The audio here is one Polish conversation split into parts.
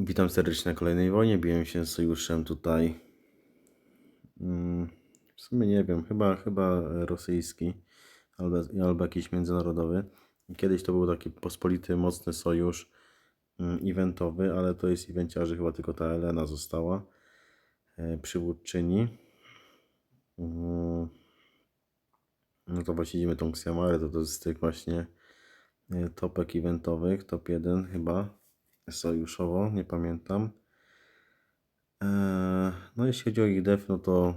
Witam serdecznie na kolejnej wojnie. Biłem się z sojuszem tutaj. mm, W sumie nie wiem, chyba, chyba rosyjski albo, albo jakiś międzynarodowy. Kiedyś to był taki pospolity, mocny sojusz mm, eventowy, ale to jest evenciarzy, chyba tylko ta Elena została e, przywódczyni. Mm, No to właśnie widzimy tą Xiamarę, to, to jest z tych właśnie e, topek eventowych, top 1 chyba sojuszowo, nie pamiętam. Eee, No jeśli chodzi o ich def, no to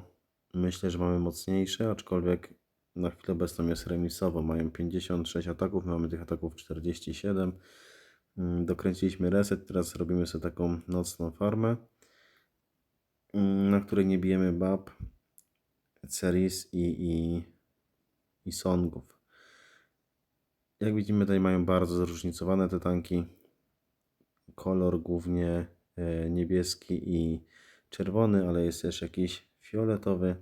myślę, że mamy mocniejsze, aczkolwiek na chwilę obecną jest remisowo. Mają 56 ataków, my mamy tych ataków 47. Mm, Dokręciliśmy reset, teraz robimy sobie taką nocną farmę, mm, na której nie bijemy bab, ceris i, i, i songów. Jak widzimy, tutaj mają bardzo zróżnicowane te tanki. Kolor głównie e, niebieski i czerwony, ale jest też jakiś fioletowy.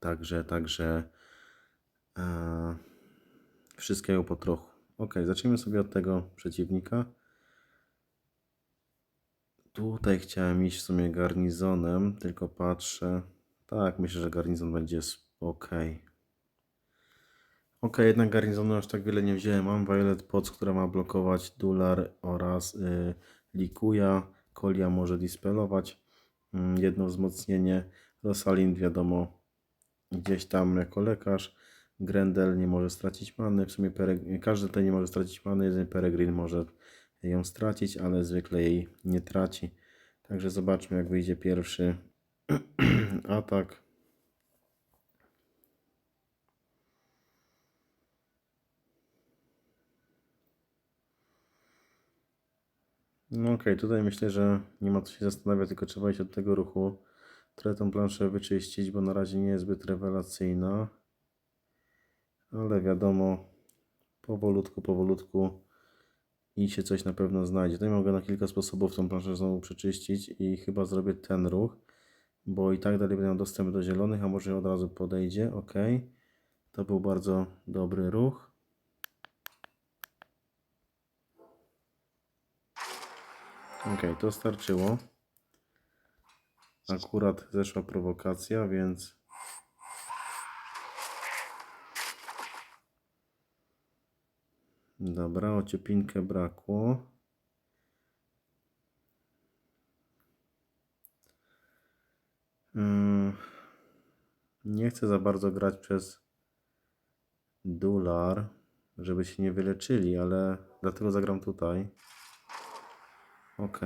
Także, także e, wszystkiego po trochu. Ok, zacznijmy sobie od tego przeciwnika. Tutaj chciałem iść w sumie garnizonem, tylko patrzę. Tak, myślę, że garnizon będzie ok. Ok, jednak garnizonu aż tak wiele nie wziąłem. Mam Violet Pots, która ma blokować Dular oraz y, Likuja. Kolia może dispelować. Mm, jedno wzmocnienie. Rosalind wiadomo gdzieś tam jako lekarz. Grendel nie może stracić many. W sumie każdy tutaj nie może stracić many. Jeden Peregrin może ją stracić, ale zwykle jej nie traci. Także zobaczmy jak wyjdzie pierwszy atak. No okej, tutaj myślę, że nie ma co się zastanawiać, tylko trzeba iść od tego ruchu. Trochę tą planszę wyczyścić, bo na razie nie jest zbyt rewelacyjna. Ale wiadomo, powolutku, powolutku i się coś na pewno znajdzie. Tutaj mogę na kilka sposobów tą planszę znowu przeczyścić i chyba zrobię ten ruch, bo i tak dalej będę miał dostęp do zielonych, a może od razu podejdzie. Ok, to był bardzo dobry ruch. Ok, to starczyło. Akurat zeszła prowokacja, więc dobra, ociepinkę brakło. Mm, Nie chcę za bardzo grać przez dolar, żeby się nie wyleczyli, ale dlatego zagram tutaj. Ok.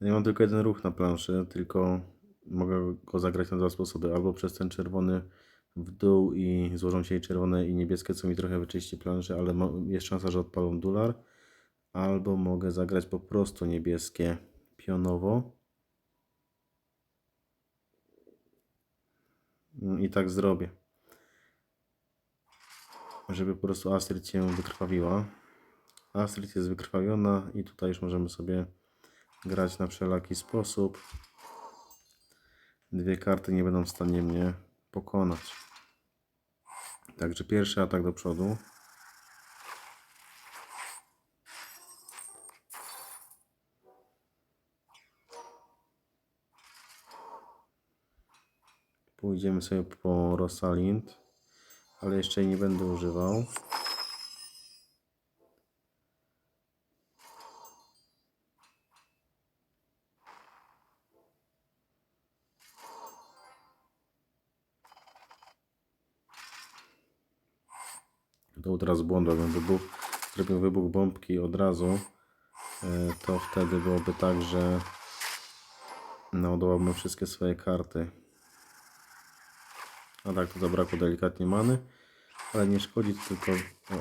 Ja mam tylko jeden ruch na planszy, tylko mogę go zagrać na dwa sposoby. Albo przez ten czerwony w dół i złożą się i czerwone i niebieskie, co mi trochę wyczyści planszę, ale jest szansa, że odpalą dolar. Albo mogę zagrać po prostu niebieskie pionowo. Mm, I tak zrobię. Żeby po prostu Astrid się wykrwawiła. Astrid jest wykrwawiona i tutaj już możemy sobie grać na wszelaki sposób. Dwie karty nie będą w stanie mnie pokonać. Także pierwszy atak do przodu. Pójdziemy sobie po Rosalind, ale jeszcze jej nie będę używał. To był teraz błąd, jakbym wybuch, zrobił wybuch bombki od razu, e, to wtedy byłoby tak, że naładowałbym wszystkie swoje karty. A tak to zabrakło delikatnie many, ale nie szkodzi, tylko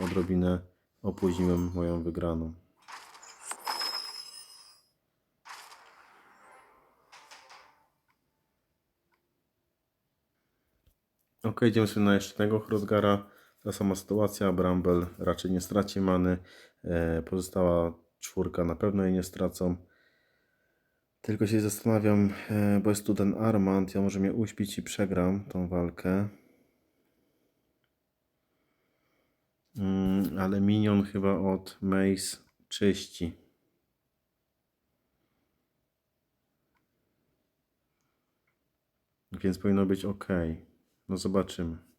odrobinę opóźniłem moją wygraną. Ok, idziemy sobie na jeszcze jednego Hrothgara. Ta sama sytuacja, Bramble raczej nie straci many. E, pozostała czwórka na pewno jej nie stracą. Tylko się zastanawiam, e, bo jest tu ten Armand, ja może mnie uśpić i przegram tą walkę. Mm, ale minion chyba od Mace czyści. Więc powinno być ok. No zobaczymy.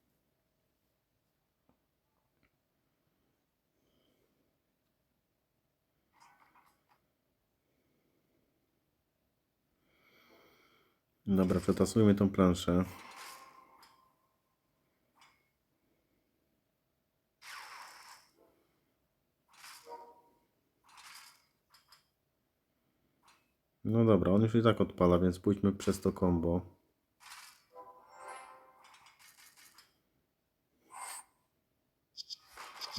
Dobra, przetasujmy tą planszę. No dobra, on już i tak odpala, więc pójdźmy przez to combo.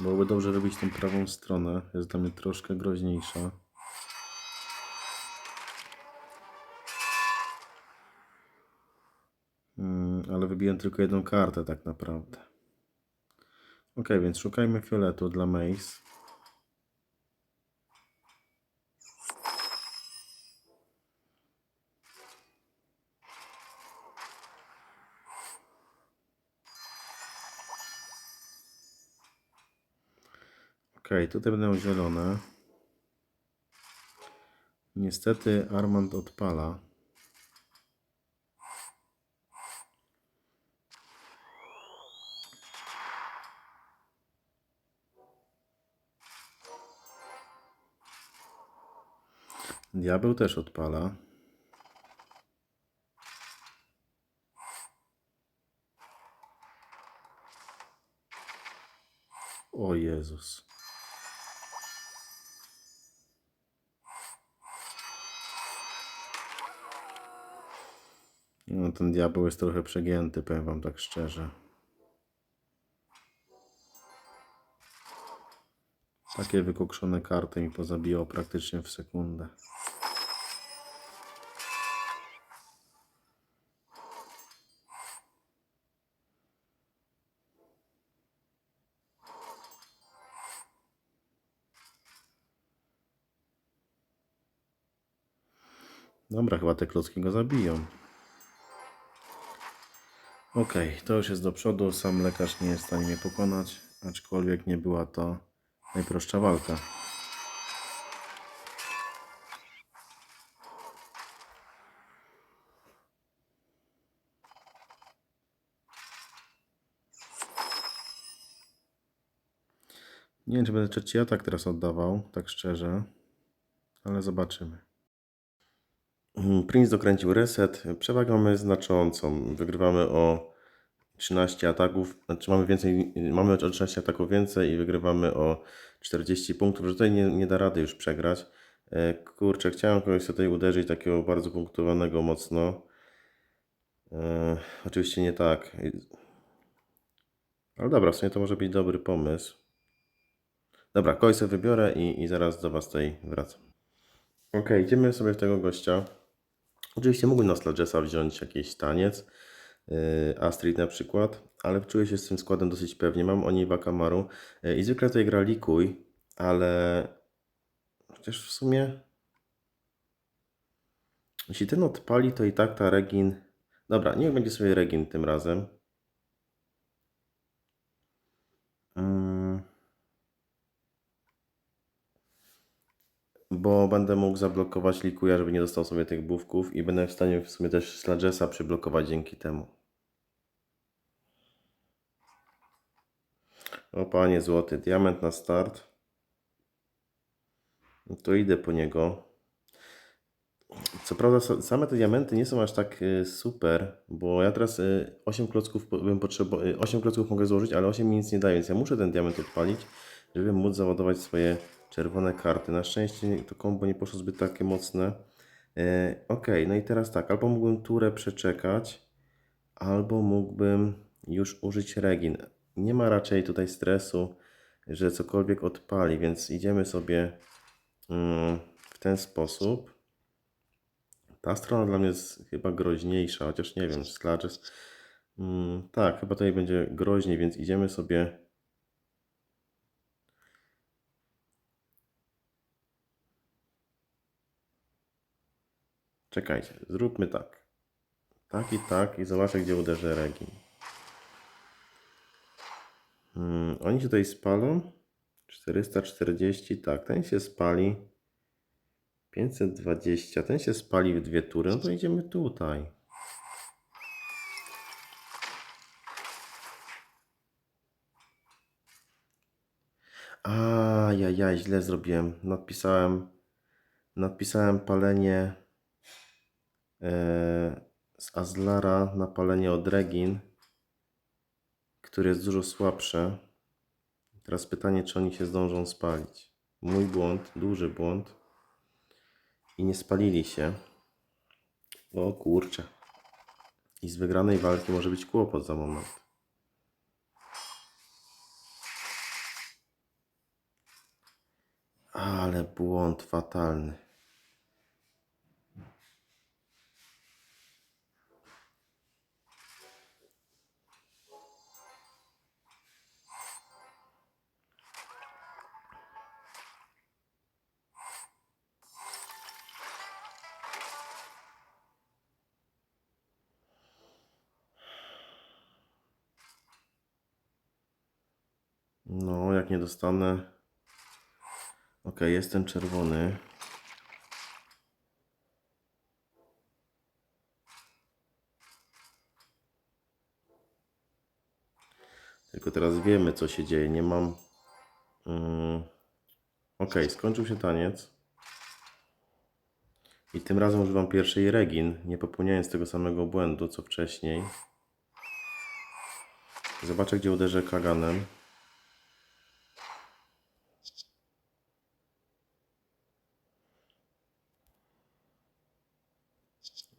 Byłoby dobrze robić tą prawą stronę. Jest dla mnie troszkę groźniejsza. Mm, ale wybiłem tylko jedną kartę tak naprawdę. Ok, więc szukajmy fioletu dla Mace. Ok, tutaj będą zielone. Niestety Armand odpala. Diabeł też odpala. O Jezus. No, ten diabeł jest trochę przegięty, powiem wam tak szczerze. Takie wykokszone karty mi pozabiło praktycznie w sekundę. Dobra, chyba te klocki go zabiją. Okej, to już jest do przodu. Sam lekarz nie jest w stanie mnie pokonać, aczkolwiek nie była to najprostsza walka. Nie wiem, czy będę trzeci atak teraz oddawał, tak szczerze, ale zobaczymy. Mm, Prince dokręcił reset. Przewagę mamy znaczącą. Wygrywamy o 13 ataków. Znaczy mamy więcej, mamy o 13 ataków więcej i wygrywamy o 40 punktów. Że tutaj nie, nie da rady już przegrać. E, Kurczę, chciałem kogoś tutaj uderzyć, takiego bardzo punktowanego mocno. E, oczywiście nie tak. Ale dobra, w sumie to może być dobry pomysł. Dobra, kogoś sobie wybiorę i, i zaraz do Was tutaj wracam. Ok, idziemy sobie w tego gościa. Oczywiście mógłbym na Sludgesa wziąć jakiś taniec, yy, Astrid na przykład, ale czuję się z tym składem dosyć pewnie. Mam Oniwa Kamaru yy, i zwykle tutaj gra Likuj, ale chociaż w sumie jeśli ten odpali, to i tak ta Regin... Dobra, niech będzie sobie Regin tym razem. Mm. Bo będę mógł zablokować Likuja, żeby nie dostał sobie tych buffków i będę w stanie w sumie też Sludgesa przyblokować dzięki temu. O panie złoty, diament na start. No To idę po niego. Co prawda sa- same te diamenty nie są aż tak y, super, bo ja teraz y, 8 klocków po- bym potrzebował, 8 klocków mogę złożyć, ale 8 mi nic nie daje, więc ja muszę ten diament odpalić, żeby móc załadować swoje czerwone karty. Na szczęście to kombo nie poszło zbyt takie mocne. E, ok, no i teraz tak, albo mógłbym turę przeczekać, albo mógłbym już użyć regin. Nie ma raczej tutaj stresu, że cokolwiek odpali, więc idziemy sobie mm, w ten sposób. Ta strona dla mnie jest chyba groźniejsza, chociaż nie wiem, Sludges. Mm, tak, chyba tutaj będzie groźniej, więc idziemy sobie. Czekajcie, zróbmy tak. Tak i tak i zobaczę, gdzie uderzy Regin. Mm, oni się tutaj spalą. 440, tak, ten się spali. 520, ten się spali w dwie tury. No to idziemy tutaj. A, ja, ja, źle zrobiłem. Nadpisałem, nadpisałem palenie z Azlara na palenie od Regin, które jest dużo słabsze. Teraz pytanie, czy oni się zdążą spalić. Mój błąd, duży błąd. I nie spalili się. O kurczę. I z wygranej walki może być kłopot za moment. Ale błąd fatalny. No, jak nie dostanę. Ok, jest ten czerwony. Tylko teraz wiemy, co się dzieje. Nie mam. Mm. Ok, skończył się taniec. I tym razem używam pierwszej regin, nie popełniając tego samego błędu co wcześniej. Zobaczę, gdzie uderzę kaganem.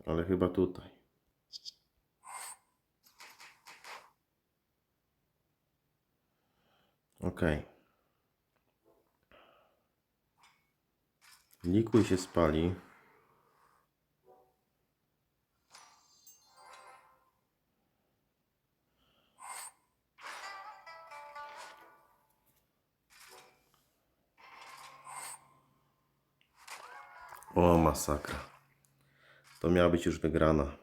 Ale chyba tutaj. Ok. Likuj się spali. O, masakra. To miała być już wygrana.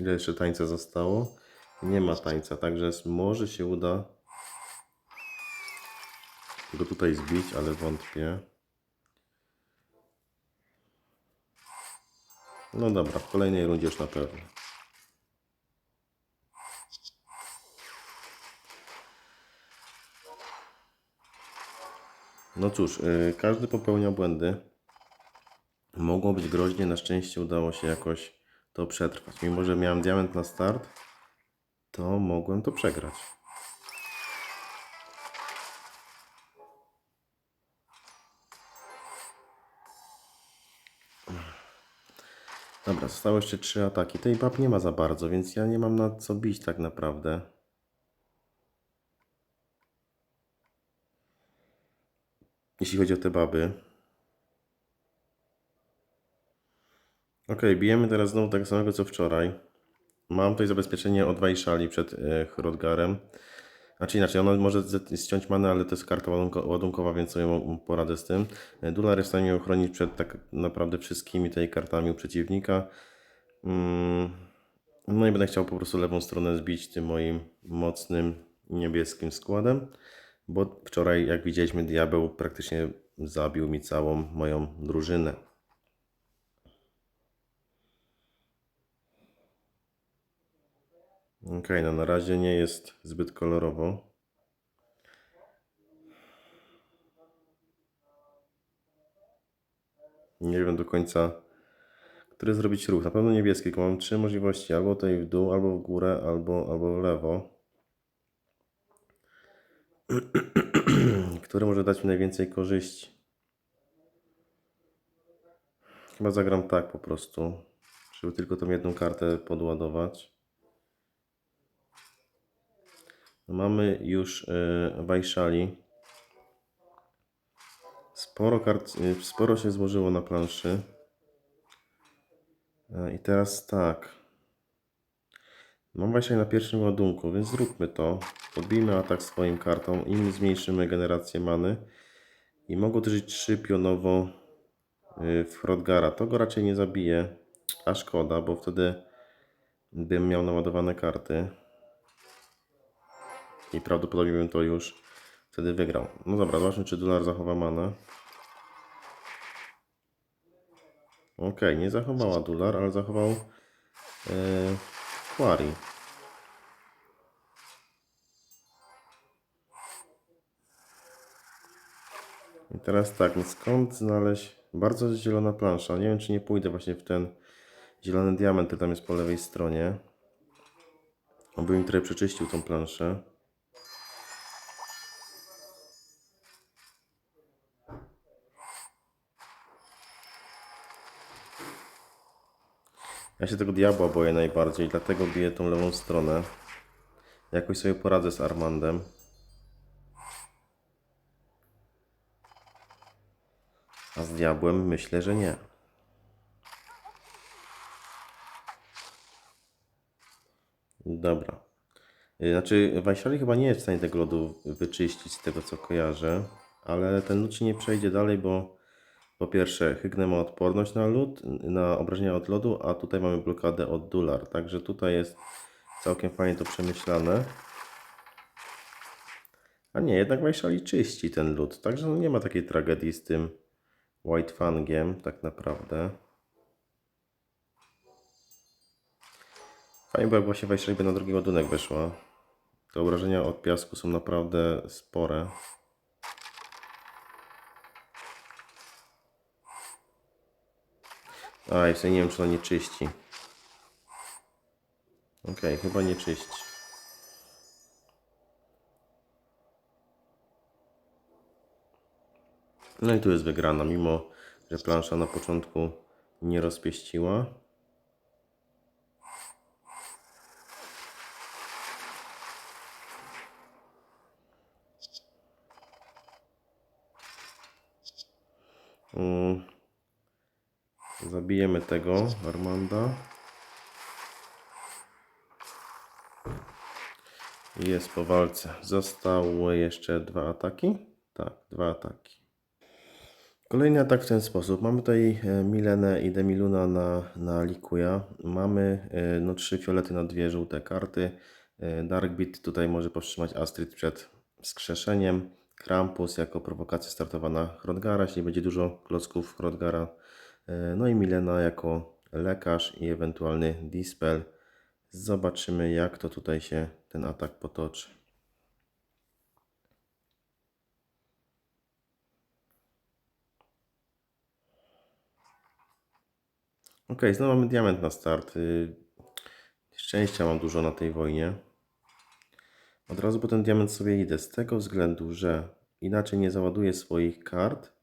Ile jeszcze tańca zostało? Nie ma tańca, także może się uda go tutaj zbić, ale wątpię. No dobra, w kolejnej rundzie już na pewno. No cóż, yy, każdy popełnia błędy. Mogło być groźnie, na szczęście udało się jakoś to przetrwać. Mimo, że miałem diament na start, to mogłem to przegrać. Dobra, zostały jeszcze trzy ataki. Tej bab nie ma za bardzo, więc ja nie mam na co bić tak naprawdę. Jeśli chodzi o te baby. Ok, bijemy teraz znowu tak samego co wczoraj. Mam tutaj zabezpieczenie o 2 szali przed e, Hrodgarem. Znaczy inaczej, ona może ściąć manę, ale to jest karta ładunko- ładunkowa, więc sobie mo- poradzę z tym. E, Dular jest w stanie ochronić przed tak naprawdę wszystkimi tej kartami u przeciwnika. Mm, No i będę chciał po prostu lewą stronę zbić tym moim mocnym niebieskim składem, bo wczoraj, jak widzieliśmy, diabeł praktycznie zabił mi całą moją drużynę. Ok, no na razie nie jest zbyt kolorowo. Nie wiem do końca, który zrobić ruch. Na pewno niebieski, tylko mam trzy możliwości. Albo tutaj w dół, albo w górę, albo, albo w lewo. Który może dać mi najwięcej korzyści? Chyba zagram tak po prostu, żeby tylko tą jedną kartę podładować. No Mamy już yy, Wajszali. Sporo kart, y, sporo się złożyło na planszy. E, I teraz tak. Mam właśnie na pierwszym ładunku, więc zróbmy to. Podbijmy atak swoim kartą. Im zmniejszymy generację many. I mogę uderzyć 3 pionowo w Hrodgara. To go raczej nie zabije. A szkoda, bo wtedy bym miał naładowane karty. I prawdopodobnie bym to już wtedy wygrał. No dobra, zobaczmy czy dolar zachowa manę. Okej, nie zachowała dolar, ale zachował yy, Quarry. I teraz tak, no skąd znaleźć bardzo zielona plansza? Nie wiem, czy nie pójdę właśnie w ten zielony diament, który tam jest po lewej stronie. Obym trochę przeczyścił tą planszę. Ja się tego diabła boję najbardziej, dlatego biję tą lewą stronę. Jakoś sobie poradzę z Armandem. A z diabłem myślę, że nie. Dobra. Y, Znaczy, Wajszali chyba nie jest w stanie tego lodu wyczyścić, z tego co kojarzę. Ale ten lód się nie przejdzie dalej, bo po pierwsze, Hygne ma odporność na lód, na obrażenia od lodu, a tutaj mamy blokadę od Dular. Także tutaj jest całkiem fajnie to przemyślane. A nie, jednak Wajszali czyści ten lód. Także no nie ma takiej tragedii z tym White Fangiem, tak naprawdę. Fajnie, bo jak właśnie Wajszali by na drugi ładunek weszła. Te obrażenia od piasku są naprawdę spore. A, jeszcze nie wiem, czy ona nie czyści. Okej, chyba nie czyści. No i tu jest wygrana, mimo że plansza na początku nie rozpieściła. Mm. Zabijemy tego Armanda. Jest po walce. Zostały jeszcze dwa ataki? Tak, dwa ataki. Kolejny atak w ten sposób. Mamy tutaj e, Milenę i Demiluna na, na Likuja. Mamy e, no, trzy fiolety na dwie żółte karty. E, Darkbeat tutaj może powstrzymać Astrid przed wskrzeszeniem. Krampus jako prowokacja startowa na Hrodgara, jeśli będzie dużo klocków Hrodgara. E, No i Milena jako lekarz i ewentualny dispel. Zobaczymy jak to tutaj się ten atak potoczy. Ok, znowu mamy diament na start. Y, Szczęścia mam dużo na tej wojnie. Od razu po ten diament sobie idę, z tego względu, że inaczej nie załaduję swoich kart,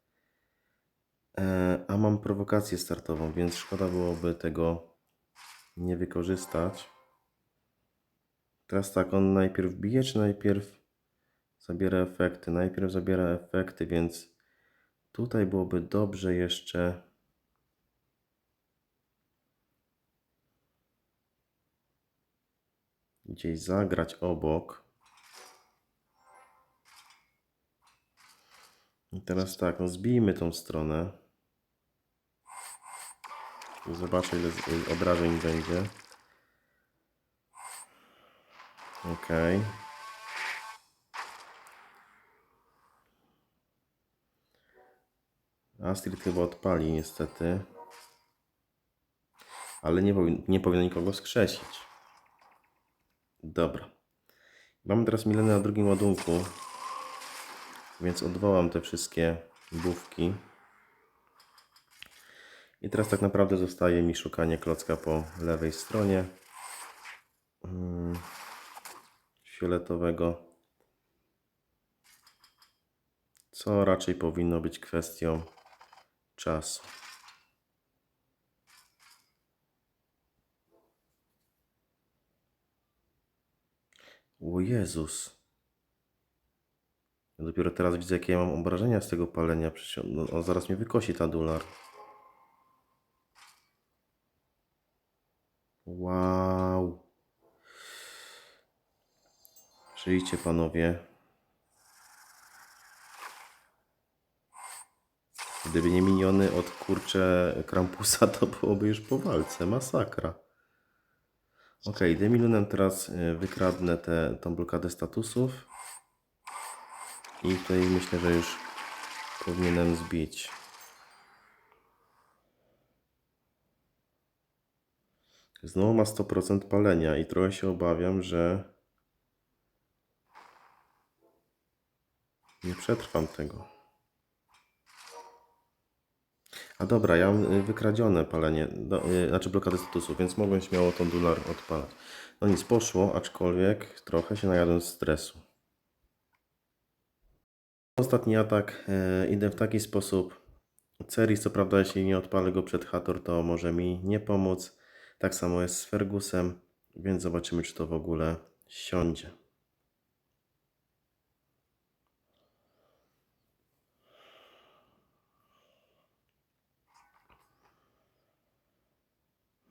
a mam prowokację startową, więc szkoda byłoby tego nie wykorzystać. Teraz tak, on najpierw bije, czy najpierw zabiera efekty? Najpierw zabiera efekty, więc tutaj byłoby dobrze jeszcze gdzieś zagrać obok. I teraz tak, no zbijmy tą stronę. Zobaczę ile ile obrażeń będzie. Okej. Astrid chyba odpali niestety. Ale nie, powin, nie nikogo skrzesić. Dobra. Mamy teraz Milenę na drugim ładunku. Więc odwołam te wszystkie bufki. I teraz tak naprawdę zostaje mi szukanie klocka po lewej stronie. Mm, Fioletowego. Co raczej powinno być kwestią czasu. O Jezus. Ja dopiero teraz widzę, jakie ja mam obrażenia z tego palenia. Przecież on, on zaraz mnie wykosi ta dolar. Wow. Żyjcie panowie. Gdyby nie miniony od kurcze Krampusa, to byłoby już po walce. Masakra. Ok, Demilunem teraz y, wykradnę tę tą blokadę statusów. I tutaj myślę, że już powinienem zbić. Znowu ma 100% palenia i trochę się obawiam, że nie przetrwam tego. A dobra, ja mam y, wykradzione palenie, do, y, znaczy blokadę statusu, więc mogłem śmiało tą dular odpalać. No nic, poszło, aczkolwiek trochę się najadłem stresu. Ostatni atak e, idę w taki sposób. Ceris, co prawda, jeśli nie odpalę go przed Hator, to może mi nie pomóc. Tak samo jest z Fergusem, więc zobaczymy, czy to w ogóle siądzie.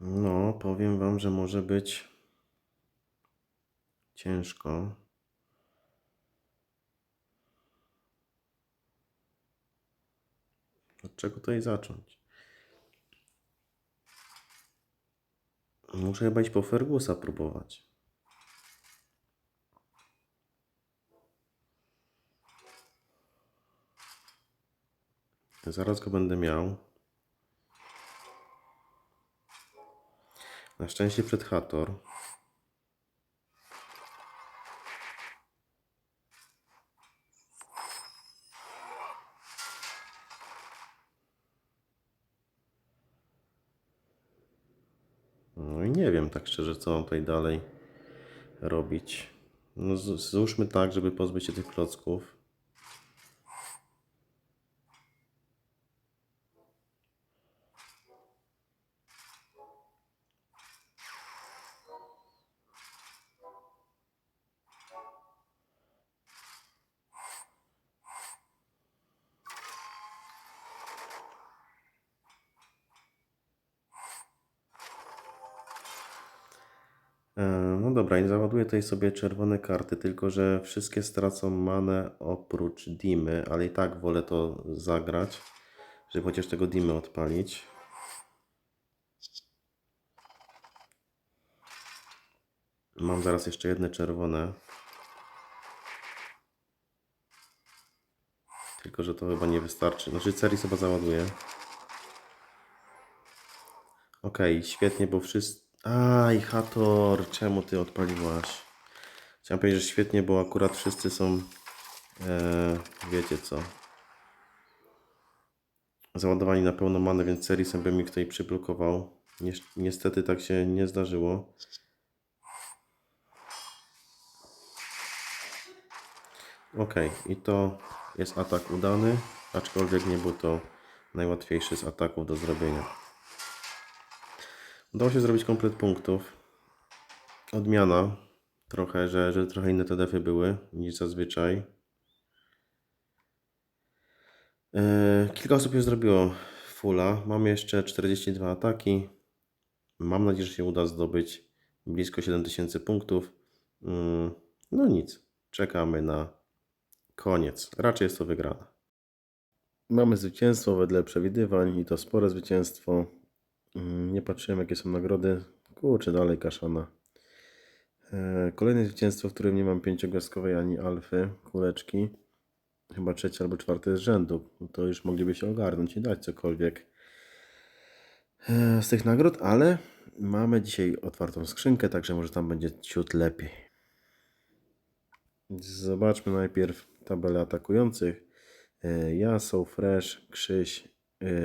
No, powiem Wam, że może być ciężko. Od czego tutaj zacząć? Muszę chyba iść po Fergusa próbować. Zaraz go będę miał. Na szczęście przed Hator. No i nie wiem tak szczerze, co mam tutaj dalej robić. No złóżmy tak, żeby pozbyć się tych klocków. E, No dobra, i załaduję tutaj sobie czerwone karty, tylko że wszystkie stracą manę oprócz Dimy, ale i tak wolę to zagrać, żeby chociaż tego Dimy odpalić. Mam zaraz jeszcze jedne czerwone. Tylko, że to chyba nie wystarczy. Znaczy, Ceris chyba załaduje. Okej, świetnie, bo wszyscy... Aj, Hator, czemu ty odpaliłaś? Chciałem powiedzieć, że świetnie, bo akurat wszyscy są... E, wiecie co? Załadowani na pełną manę, więc Cerisem bym ich tutaj przyblokował. Nies- Niestety tak się nie zdarzyło. Ok, i to jest atak udany, aczkolwiek nie był to najłatwiejszy z ataków do zrobienia. Udało się zrobić komplet punktów. Odmiana. Trochę, że, że trochę inne TDF-y były niż zazwyczaj. Yy, kilka osób już zrobiło fulla. Mam jeszcze 42 ataki. Mam nadzieję, że się uda zdobyć blisko 7000 punktów. Yy, no nic. Czekamy na koniec. Raczej jest to wygrana. Mamy zwycięstwo wedle przewidywań i to spore zwycięstwo. Mm, Nie patrzyłem jakie są nagrody. Kurczę, dalej kaszana. E, Kolejne zwycięstwo, w którym nie mam pięciogwiazdkowej ani alfy, kuleczki. Chyba trzecie albo czwarte z rzędu. No To już mogliby się ogarnąć i dać cokolwiek e, z tych nagród, ale mamy dzisiaj otwartą skrzynkę, także może tam będzie ciut lepiej. Zobaczmy najpierw tabelę atakujących. E, Ja, So Fresh, Krzyś,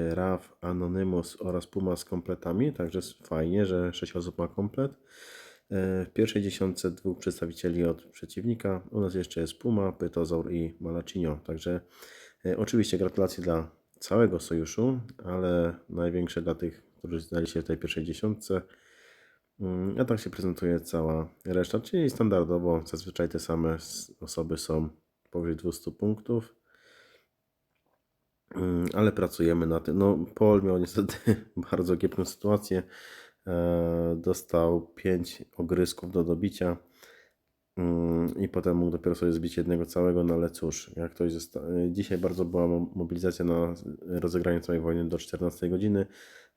Raf, Anonymous oraz Puma z kompletami, także fajnie, że 6 osób ma komplet. E, W pierwszej dziesiątce dwóch przedstawicieli od przeciwnika. U nas jeszcze jest Puma, Pytozaur i Malacinio. Także e, oczywiście gratulacje dla całego sojuszu, ale największe dla tych, którzy znali się w tej pierwszej dziesiątce. Mm, A tak się prezentuje cała reszta, czyli standardowo zazwyczaj te same osoby są powyżej 200 punktów. Mm, Ale pracujemy na tym. No, Paul miał niestety bardzo kiepską sytuację. E, dostał 5 ogrysków do dobicia mm, i potem mógł dopiero sobie zbić jednego całego, no ale cóż, jak ktoś e, dzisiaj bardzo była mo- mobilizacja na rozegranie całej wojny do 14 godziny.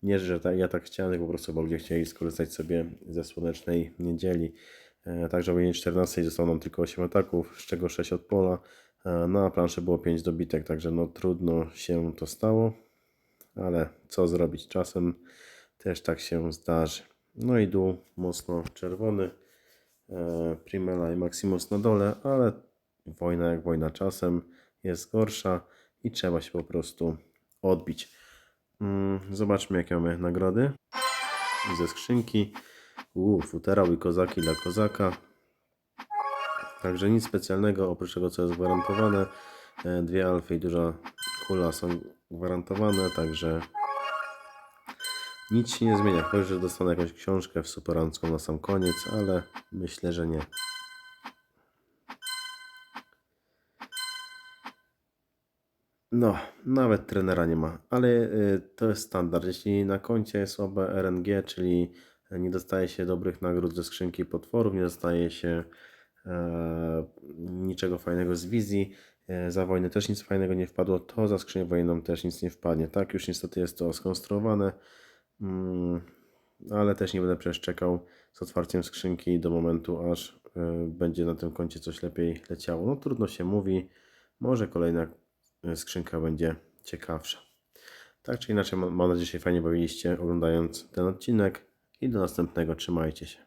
Nie, że tak, ja tak chciałem, tylko po prostu bo ludzie chcieli skorzystać sobie ze słonecznej niedzieli. E, Także o godzinie 14 zostało nam tylko 8 ataków, z czego 6 od pola. Na planszy było 5 dobitek, także no trudno się to stało, ale co zrobić? Czasem też tak się zdarzy. No i dół mocno czerwony, e, Primela i Maximus na dole, ale wojna jak wojna czasem jest gorsza i trzeba się po prostu odbić. Mm, Zobaczmy jakie mamy nagrody ze skrzynki. Uuu, futerał i kozaki dla kozaka. Także nic specjalnego oprócz tego, co jest gwarantowane. E, Dwie alfy i duża kula są gwarantowane, także nic się nie zmienia. Chyba, że dostanę jakąś książkę w superancką na sam koniec, ale myślę, że nie. No, nawet trenera nie ma, ale y, to jest standard. Jeśli na koncie jest słabe RNG, czyli nie dostaje się dobrych nagród ze skrzynki potworów, nie dostaje się e, niczego fajnego z wizji, e, za wojnę też nic fajnego nie wpadło, to za skrzynię wojenną też nic nie wpadnie. Tak już niestety jest to skonstruowane, ale też nie będę przecież czekał z otwarciem skrzynki do momentu, aż e, będzie na tym koncie coś lepiej leciało. No trudno się mówi, może kolejna e, skrzynka będzie ciekawsza. Tak czy inaczej, mam nadzieję, że się fajnie bawiliście oglądając ten odcinek i do następnego. Trzymajcie się.